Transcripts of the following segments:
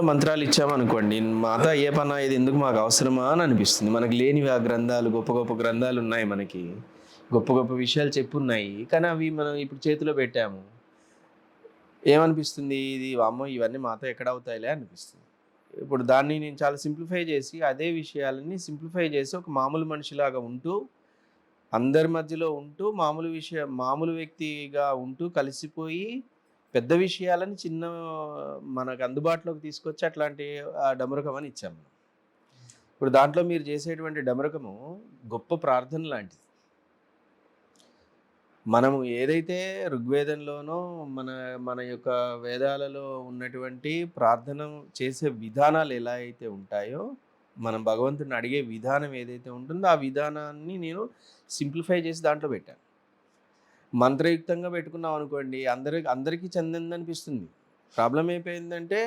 మంత్రాలు ఇచ్చామనుకోండి మాత ఏ పని? ఇది ఎందుకు మాకు అవసరమా? అని అనిపిస్తుంది. మనకు లేనివి ఆ గ్రంథాలు గొప్ప గొప్ప గ్రంథాలు ఉన్నాయి మనకి. గొప్ప గొప్ప విషయాలు చెప్పున్నాయి. కానీ అవి మనం ఇప్పుడు చేతిలో పెట్టాము. ఏమనిపిస్తుంది? ఇది అమ్మో ఇవన్నీ మాతో ఎక్కడ అవుతాయిలే అనిపిస్తుంది. ఇప్పుడు దాన్ని నేను చాలా సింప్లిఫై చేసి అదే విషయాలని సింప్లిఫై చేసి ఒక మామూలు మనిషిలాగా ఉంటూ అందరి మధ్యలో ఉంటూ మామూలు విషయం మామూలు వ్యక్తిగా ఉంటూ కలిసిపోయి పెద్ద విషయాలని చిన్న మనకు అందుబాటులోకి తీసుకొచ్చి అట్లాంటి ఆ డమరకం అని ఇచ్చాము ఇప్పుడు దాంట్లో మీరు చేసేటువంటి డమరకము గొప్ప ప్రార్థన లాంటిది. మనము ఏదైతే ఋగ్వేదంలోనో మన మన యొక్క వేదాలలో ఉన్నటువంటి ప్రార్థన చేసే విధానాలు ఎలా అయితే ఉంటాయో మనం భగవంతుని అడిగే విధానం ఏదైతే ఉంటుందో ఆ విధానాన్ని నేను సింప్లిఫై చేసి దాంట్లో పెట్టాను. మంత్రయుక్తంగా పెట్టుకున్నాం అనుకోండి అందరికి అందరికీ చెందింది అనిపిస్తుంది. ప్రాబ్లం అయిపోయిందంటే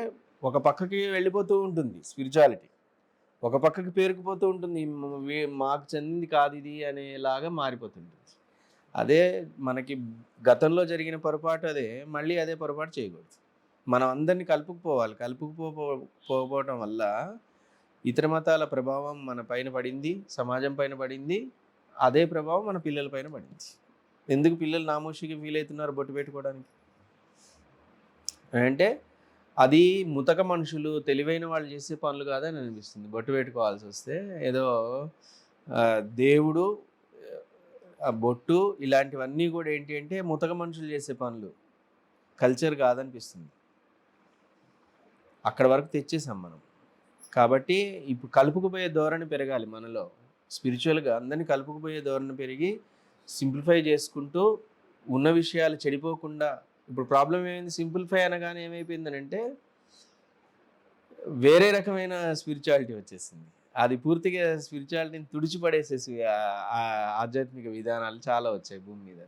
ఒక పక్కకి వెళ్ళిపోతూ ఉంటుంది స్పిరిచువాలిటీ. ఒక పక్కకి పేరుకుపోతూ ఉంటుంది మాకు చెందింది కాదు ఇది అనేలాగా మారిపోతుంది. అదే మనకి గతంలో జరిగిన పొరపాటు అదే మళ్ళీ అదే పొరపాటు చేయకూడదు. మనం అందరినీ కలుపుకుపోవాలి. కలుపుకుపోకపోవటం వల్ల ఇతర మతాల ప్రభావం మన పైన పడింది సమాజం పైన పడింది అదే ప్రభావం మన పిల్లల పైన పడింది. ఎందుకు పిల్లలు నామోషికి ఫీల్ అవుతున్నారు బొట్టు పెట్టుకోవడానికి? అంటే అది ముతక మనుషులు తెలివైన వాళ్ళు చేసే పనులు కాదని అనిపిస్తుంది. బొట్టు పెట్టుకోవాల్సి వస్తే ఏదో దేవుడు బొట్టు ఇలాంటివన్నీ కూడా ఏంటి అంటే ముతక మనుషులు చేసే పనులు. కల్చర్ కాదనిపిస్తుంది. అక్కడ వరకు తెచ్చేసాం మనం. కాబట్టి ఇప్పుడు కలుపుకుపోయే ధోరణి పెరగాలి మనలో. స్పిరిచువల్గా అందరినీ కలుపుకుపోయే ధోరణి పెరిగి సింప్లిఫై చేసుకుంటూ ఉన్న విషయాలు చెడిపోకుండా ఇప్పుడు ప్రాబ్లం ఏమైంది? సింప్లిఫై అనగానే ఏమైపోయిందనంటే వేరే రకమైన స్పిరిచువాలిటీ వచ్చేసింది. అది పూర్తిగా స్పిరిచువాలిటీని తుడిచిపడేసేసి ఆధ్యాత్మిక విధానాలు చాలా వచ్చాయి భూమి మీద.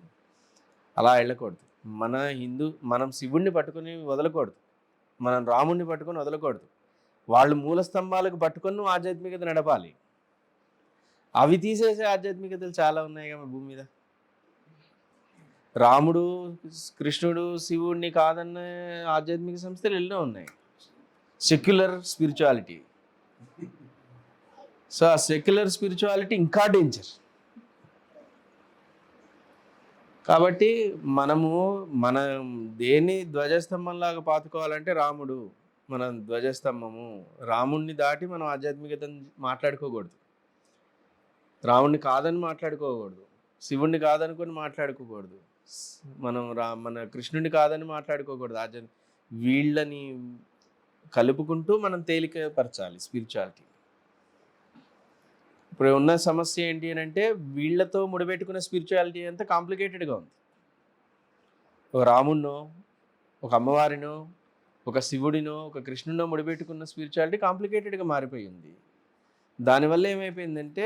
అలా వెళ్ళకూడదు. మన హిందూ మనం శివుణ్ణి పట్టుకొని వదలకూడదు. మనం రాముణ్ణి పట్టుకొని వదలకూడదు. వాళ్ళు మూల స్తంభాలకు పట్టుకొని నువ్వు ఆధ్యాత్మికత నడపాలి. అవి తీసేసే ఆధ్యాత్మికతలు చాలా ఉన్నాయి కదా భూమి మీద. రాముడు కృష్ణుడు శివుడిని కాదన్న ఆధ్యాత్మిక సంస్థలు ఎన్నో ఉన్నాయి. సెక్యులర్ స్పిరిచువాలిటీ సో ఆ సెక్యులర్ స్పిరిచువాలిటీ ఇంకా డేంజర్ కాబట్టి మనము మన దేన్ని ధ్వజస్తంభంలాగా పాతుకోవాలంటే రాముడు మన ధ్వజస్తంభము. రాముణ్ణి దాటి మనం ఆధ్యాత్మికతను మాట్లాడుకోకూడదు. రాముణ్ణి కాదని మాట్లాడుకోకూడదు. శివుణ్ణి కాదనుకొని మాట్లాడుకోకూడదు. మనం రా మన కృష్ణుడిని కాదని మాట్లాడుకోకూడదు. ఆధ్యాత్మిక వీళ్ళని కలుపుకుంటూ మనం తేలికపరచాలి స్పిరిచువాలిటీ ఇప్పుడు ఉన్న సమస్య ఏంటి అని అంటే వీళ్ళతో ముడిపెట్టుకున్న స్పిరిచువాలిటీ అంతా కాంప్లికేటెడ్గా ఉంది. ఒక రాముణ్ణో ఒక అమ్మవారినో ఒక శివుడినో ఒక కృష్ణునో ముడిపెట్టుకున్న స్పిరిచువాలిటీ కాంప్లికేటెడ్గా మారిపోయింది. దానివల్ల ఏమైపోయిందంటే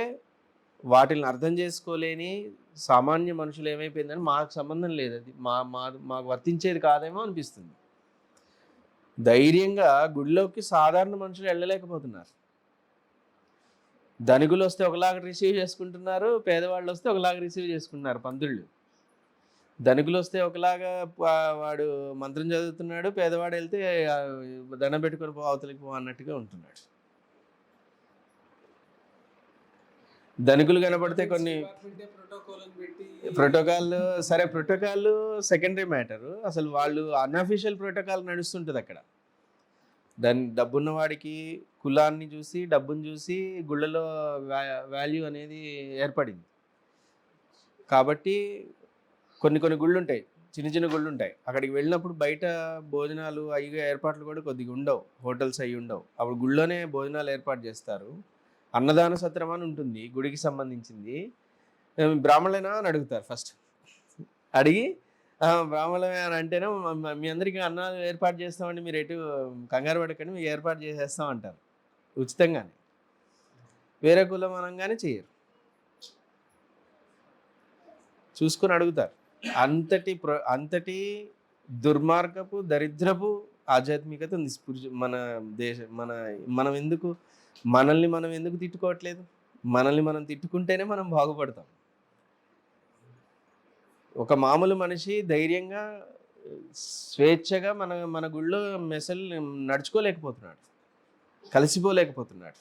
వాటిని అర్థం చేసుకోలేని సామాన్య మనుషులు ఏమైపోయిందని మాకు సంబంధం లేదు. అది మా మా మాకు వర్తించేది కాదేమో అనిపిస్తుంది. ధైర్యంగా గుడిలోకి సాధారణ మనుషులు వెళ్ళలేకపోతున్నారు. ధనికులు వస్తే ఒకలాగా రిసీవ్ చేసుకుంటున్నారు పేదవాళ్ళు వస్తే ఒకలాగా రిసీవ్ చేసుకుంటున్నారు పంతుళ్ళు. ధనికులు వస్తే ఒకలాగా వాడు మంత్రం చదువుతున్నాడు పేదవాడు వెళ్తే దండం పెట్టుకొని పో అవతలికి పో అన్నట్టుగా ఉంటున్నాడు. ధనికులు కనబడితే కొన్ని ప్రోటోకాల్ సరే ప్రోటోకాల్ సెకండరీ మ్యాటర్ అసలు వాళ్ళు అన్అఫీషియల్ ప్రోటోకాల్ నడుస్తుంటుంది అక్కడ. దాని డబ్బున్న వాడికి కులాన్ని చూసి డబ్బుని చూసి గుళ్ళలో వాల్యూ అనేది ఏర్పడింది. కాబట్టి కొన్ని కొన్ని గుళ్ళు ఉంటాయి చిన్న చిన్న గుళ్ళు ఉంటాయి అక్కడికి వెళ్ళినప్పుడు బయట భోజనాలు అయ్యి ఏర్పాట్లు కూడా కొద్దిగా ఉండవు. హోటల్స్ అయ్యి ఉండవు. అప్పుడు గుళ్ళోనే భోజనాలు ఏర్పాటు చేస్తారు. అన్నదాన సత్రం అని ఉంటుంది గుడికి సంబంధించింది. ఏం బ్రాహ్మణులేనా అని అడుగుతారు ఫస్ట్ అడిగి "ఆ, అని అంటేనే మీ అందరికీ అన్నాలు ఏర్పాటు చేస్తామండి మీరు ఎటు కంగారు పడకండి మీకు ఏర్పాటు చేసేస్తాం అంటారు. ఉచితంగానే. వేరే కులం అనగానే చేయరు. చూసుకొని అడుగుతారు. అంతటి ప్ర అంతటి దుర్మార్గపు దరిద్రపు ఆధ్యాత్మికత ఉంది. స్పిరిచు మన దేశ మన మనం ఎందుకు మనల్ని మనం ఎందుకు తిట్టుకోవట్లేదు? మనల్ని మనం తిట్టుకుంటేనే మనం బాగుపడతాం. ఒక మామూలు మనిషి ధైర్యంగా స్వేచ్ఛగా మన మన గుళ్ళో మెసల్ నడుచుకోలేకపోతున్నాడు. కలిసిపోలేకపోతున్నాడు.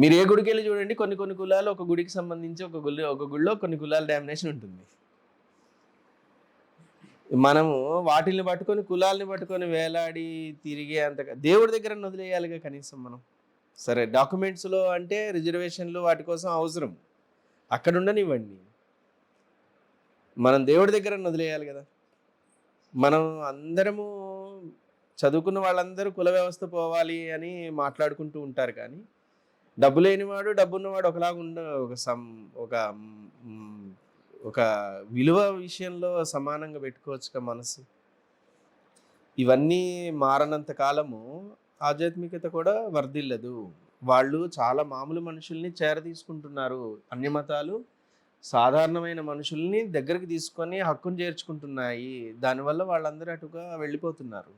మీరు ఏ గుడికి వెళ్ళి చూడండి కొన్ని కొన్ని కులాలు ఒక గుడికి సంబంధించి ఒక గుడి ఒక గుడిలో కొన్ని కులాల డామినేషన్ ఉంటుంది. మనము వాటిల్ని పట్టుకొని కులాల్ని పట్టుకొని వేలాడి తిరిగే అంత దేవుడి దగ్గర వదిలేయాలిగా కనీసం మనం. సరే డాక్యుమెంట్స్లో అంటే రిజర్వేషన్లు వాటి కోసం అవసరం. అక్కడ ఉండనివ్వండి మనం దేవుడి దగ్గర వదిలేయాలి కదా. మనం అందరము చదువుకున్న వాళ్ళందరూ కుల వ్యవస్థ పోవాలి అని మాట్లాడుకుంటూ ఉంటారు కానీ డబ్బు లేనివాడు డబ్బు ఉన్నవాడు ఒకలాగా ఉండ ఒక సమ్ ఒక ఒక విలువ విషయంలో సమానంగా పెట్టుకోవచ్చుగా మనసు. ఇవన్నీ మారనంత కాలము ఆధ్యాత్మికత కూడా వర్ధిల్లదు. వాళ్ళు చాలా మామూలు మనుషుల్ని చేర తీసుకుంటున్నారు అన్ని మతాలు సాధారణమైన మనుషుల్ని దగ్గరికి తీసుకొని హక్కును చేర్చుకుంటున్నాయి. దానివల్ల వాళ్ళందరూ అటుగా వెళ్ళిపోతున్నారు.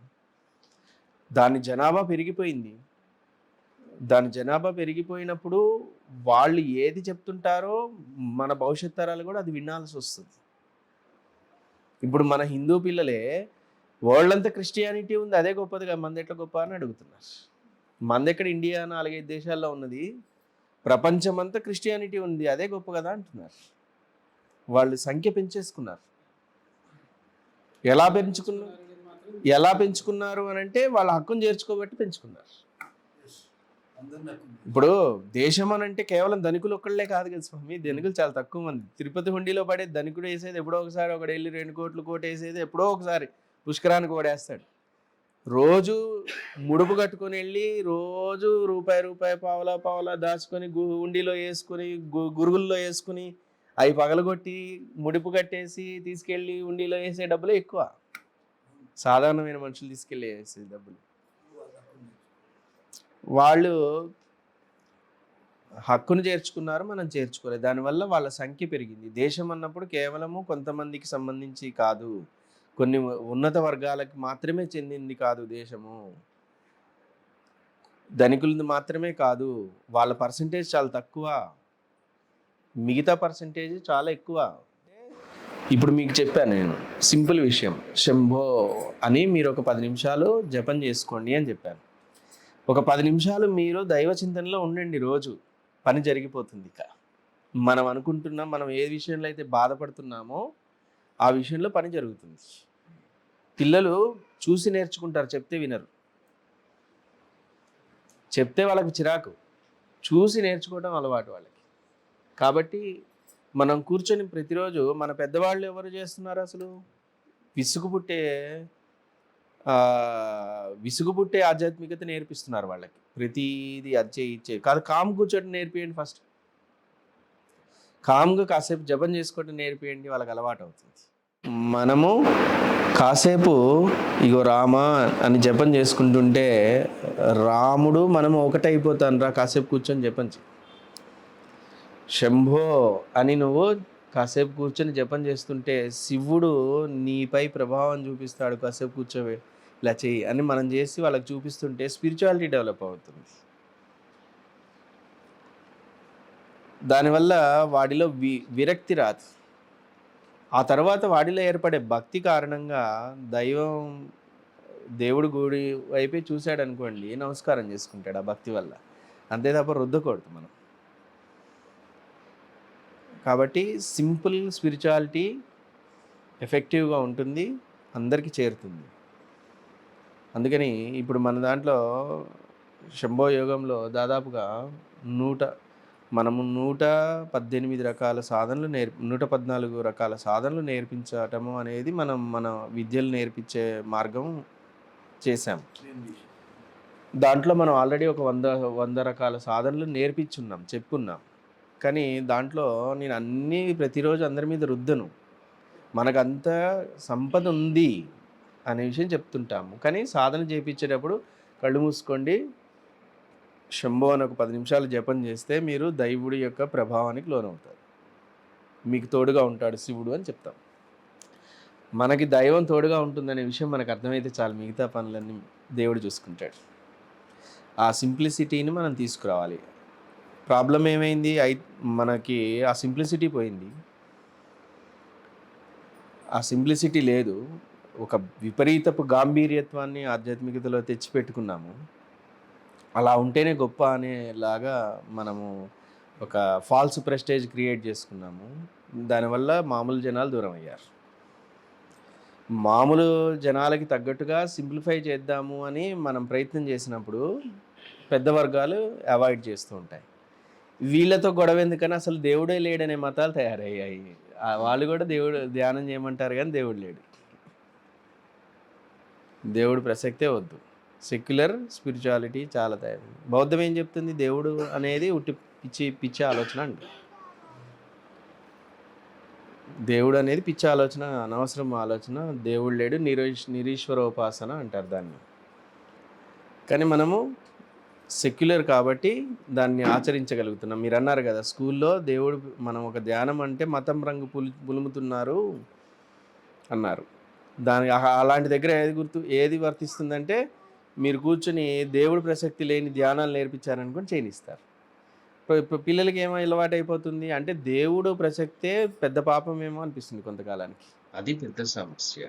దాని జనాభా పెరిగిపోయింది. దాని జనాభా పెరిగిపోయినప్పుడు వాళ్ళు ఏది చెప్తుంటారో మన భవిష్యత్ తరాలు కూడా అది వినాల్సి వస్తుంది. ఇప్పుడు మన హిందూ పిల్లలే వరల్డ్ అంతా క్రిస్టియానిటీ ఉంది అదే గొప్పదిగా మంది ఎట్లా గొప్ప అని అడుగుతున్నారు. మంది ఎక్కడ ఇండియా నాలుగైదు దేశాల్లో ఉన్నది ప్రపంచమంతా క్రిస్టియానిటీ ఉంది అదే గొప్ప కదా అంటున్నారు. వాళ్ళు సంఖ్య పెంచేసుకున్నారు. ఎలా పెంచుకున్నారు? ఎలా పెంచుకున్నారు అని అంటే వాళ్ళ హక్కును చేర్చుకోబట్టి పెంచుకున్నారు. ఇప్పుడు దేశం అని అంటే కేవలం ధనికులు ఒక్కళ్ళే కాదు కదా స్వామి. ధనికులు చాలా తక్కువ మంది. తిరుపతి హుండీలో పడే ధనికుడు వేసేది ఎప్పుడో ఒకసారి ఒకటి వెళ్ళి రెండు కోట్లు కోటి వేసేది ఎప్పుడో ఒకసారి. పుష్కరానికి ఓడేస్తాడు. రోజు ముడుపు కట్టుకొని వెళ్ళి రోజు రూపాయి రూపాయి పావలా పావలా దాచుకొని గు హుండీలో వేసుకొని గు గురుగుల్లో వేసుకుని అవి పగలగొట్టి ముడుపు కట్టేసి తీసుకెళ్ళి హుండీలో వేసే డబ్బులే ఎక్కువ. సాధారణమైన మనుషులు తీసుకెళ్ళి వేసే డబ్బులు. వాళ్ళు హక్కును చేర్చుకున్నారు మనం చేర్చుకోలేదు. దానివల్ల వాళ్ళ సంఖ్య పెరిగింది. దేశం అన్నప్పుడు కేవలము కొంతమందికి సంబంధించి కాదు కొన్ని ఉన్నత వర్గాలకు మాత్రమే చెందింది కాదు దేశము. ధనికులది మాత్రమే కాదు వాళ్ళ పర్సంటేజ్ చాలా తక్కువ. మిగతా పర్సంటేజ్ చాలా ఎక్కువ. ఇప్పుడు మీకు చెప్పాను నేను సింపుల్ విషయం. శంభో అని మీరు ఒక పది నిమిషాలు జపం చేసుకోండి అని చెప్పాను. ఒక పది నిమిషాలు మీరు దైవ చింతనలో ఉండండి రోజు. పని జరిగిపోతుంది ఇక. మనం అనుకుంటున్నాం మనం ఏ విషయంలో అయితే బాధపడుతున్నామో ఆ విషయంలో పని జరుగుతుంది. పిల్లలు చూసి నేర్చుకుంటారు చెప్తే వినరు. చెప్తే వాళ్ళకి చిరాకు. చూసి నేర్చుకోవడం అలవాటు వాళ్ళకి. కాబట్టి మనం కూర్చొని ప్రతిరోజు మన పెద్దవాళ్ళు ఎవరు చేస్తున్నారు అసలు? విసుగు పుట్టే విసుగు పుట్టే ఆధ్యాత్మికత నేర్పిస్తున్నారు వాళ్ళకి. ప్రతిదీ అది చేయి కాదు కామ్ కూర్చోటం నేర్పియండి ఫస్ట్. కామ్గా కాసేపు జపం చేసుకోవటం నేర్పియండి వాళ్ళకి అలవాటు అవుతుంది. మనము కాసేపు ఇగో రామ అని జపం చేసుకుంటుంటే రాముడు మనము ఒకటైపోతాను రా కాసేపు కూర్చొని జపం శంభో అని నువ్వు కాసేపు కూర్చొని జపం చేస్తుంటే శివుడు నీపై ప్రభావం చూపిస్తాడు కాసేపు కూర్చోవే ఇలా చెయ్యి అని మనం చేసి వాళ్ళకి చూపిస్తుంటే స్పిరిచువాలిటీ డెవలప్ అవుతుంది. దానివల్ల వాడిలో వి విరక్తి రాదు. ఆ తర్వాత వాడిలో ఏర్పడే భక్తి కారణంగా దైవం దేవుడు గుడి వైపే చూశాడు అనుకోండి నమస్కారం చేసుకుంటాడు ఆ భక్తి వల్ల. అంతే తప్ప రుద్దకూడదు మనం. కాబట్టి సింపుల్ స్పిరిచువాలిటీ ఎఫెక్టివ్గా ఉంటుంది అందరికీ చేరుతుంది. అందుకని ఇప్పుడు మన దాంట్లో శంభో యోగంలో దాదాపుగా నూట మనము నూట పద్దెనిమిది రకాల సాధనలు నేర్పి నూట పద్నాలుగు రకాల సాధనలు నేర్పించటము అనేది మనం మన విద్యలు నేర్పించే మార్గం చేశాం. దాంట్లో మనం ఆల్రెడీ ఒక వంద వంద రకాల సాధనలు నేర్పించున్నాం చెప్పున్నాం. కానీ దాంట్లో నేను అన్నీ ప్రతిరోజు అందరి మీద రుద్దను. మనకంత సంపద ఉంది అనే విషయం చెప్తుంటాము. కానీ సాధన చేయించేటప్పుడు కళ్ళు మూసుకోండి. శంభో అని ఒక పది నిమిషాలు జపం చేస్తే మీరు దైవుడి యొక్క ప్రభావానికి లోనవుతారు. మీకు తోడుగా ఉంటాడు శివుడు అని చెప్తాం. మనకి దైవం తోడుగా ఉంటుందనే విషయం మనకు అర్థమైతే చాలు. మిగతా పనులన్నీ దేవుడు చూసుకుంటాడు. ఆ సింప్లిసిటీని మనం తీసుకురావాలి. ప్రాబ్లం ఏమైంది? ఐ మనకి ఆ సింప్లిసిటీ పోయింది. ఆ సింప్లిసిటీ లేదు. ఒక విపరీతపు గాంభీర్యత్వాన్ని ఆధ్యాత్మికతలో తెచ్చిపెట్టుకున్నాము. అలా ఉంటేనే గొప్ప అనేలాగా మనము ఒక ఫాల్స్ ప్రెస్టేజ్ క్రియేట్ చేసుకున్నాము. దానివల్ల మామూలు జనాలు దూరం అయ్యారు మామూలు జనాలకి తగ్గట్టుగా సింప్లిఫై చేద్దాము అని మనం ప్రయత్నం చేసినప్పుడు పెద్ద వర్గాలు అవాయిడ్ చేస్తూ ఉంటాయి. వీళ్ళతో గొడవ ఎందుకని అసలు దేవుడే లేడనే మతాలు తయారయ్యాయి. వాళ్ళు కూడా దేవుడు ధ్యానం చేయమంటారు కానీ దేవుడు లేడు. దేవుడు ప్రసక్తే వద్దు. సెక్యులర్ స్పిరిచువాలిటీ చాలా తయారు బౌద్ధం ఏం చెప్తుంది? దేవుడు అనేది ఉట్టి పిచ్చి పిచ్చి ఆలోచన అండి దేవుడు అనేది పిచ్చి ఆలోచన అనవసరం ఆలోచన దేవుడు లేడు నిరీష్ నిరీశ్వరోపాసన అంటారు దాన్ని. కానీ మనము సెక్యులర్ కాబట్టి దాన్ని ఆచరించగలుగుతున్నాం. మీరు అన్నారు కదా స్కూల్లో దేవుడు మనం ఒక ధ్యానం అంటే మతం రంగు పులు పులుముతున్నారు అన్నారు. దాని అలాంటి దగ్గర ఏది గుర్తు ఏది వర్తిస్తుందంటే మీరు కూర్చొని దేవుడు ప్రసక్తి లేని ధ్యానాలు నేర్పించారనుకొని చేయనిస్తారు. ఇప్పుడు- పిల్లలకి ఏమో అలవాటు అయిపోతుంది అంటే దేవుడు ప్రసక్తే పెద్ద పాపమేమో అనిపిస్తుంది కొంతకాలానికి. అది పెద్ద సమస్య.